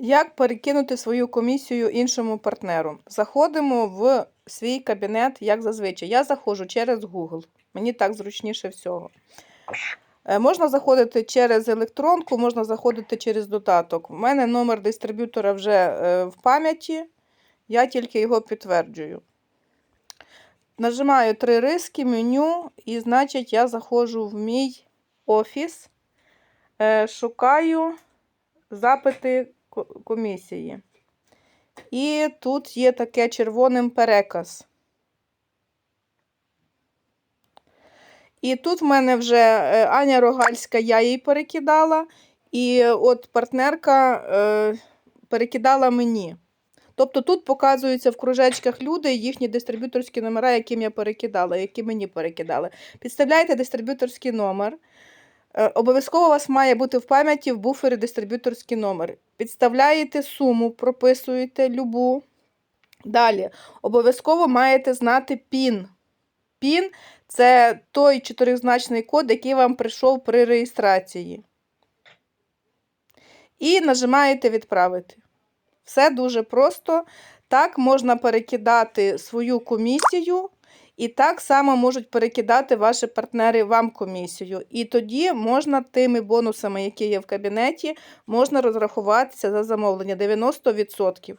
Як перекинути свою комісію іншому партнеру? Заходимо в свій кабінет, як зазвичай. Я заходжу через Google. Мені так зручніше всього. Е, Можна заходити через електронку, можна заходити через додаток. У мене номер дистриб'ютора вже е, в пам'яті, я тільки його підтверджую. Нажимаю три риски, меню, і значить я заходжу в мій офіс, е, шукаю запити комісії. І тут є таке червоним переказ. І тут в мене вже е, Аня Рогальська, я їй перекидала, і от партнерка е, перекидала мені. Тобто тут показуються в кружечках люди, їхні дистриб'юторські номера, яким я перекидала, які мені перекидали. Підставляєте дистриб'юторський номер. Е, Обов'язково у вас має бути в пам'яті в буфері дистриб'юторський номер. Підставляєте суму, прописуєте любу. Далі, обов'язково маєте знати PIN. PIN – це той чотиризначний код, який вам прийшов при реєстрації. І нажимаєте відправити. Все дуже просто. Так можна перекидати свою комісію, і так само можуть перекидати ваші партнери вам комісію. І тоді можна тими бонусами, які є в кабінеті, можна розрахуватися за замовлення 90%.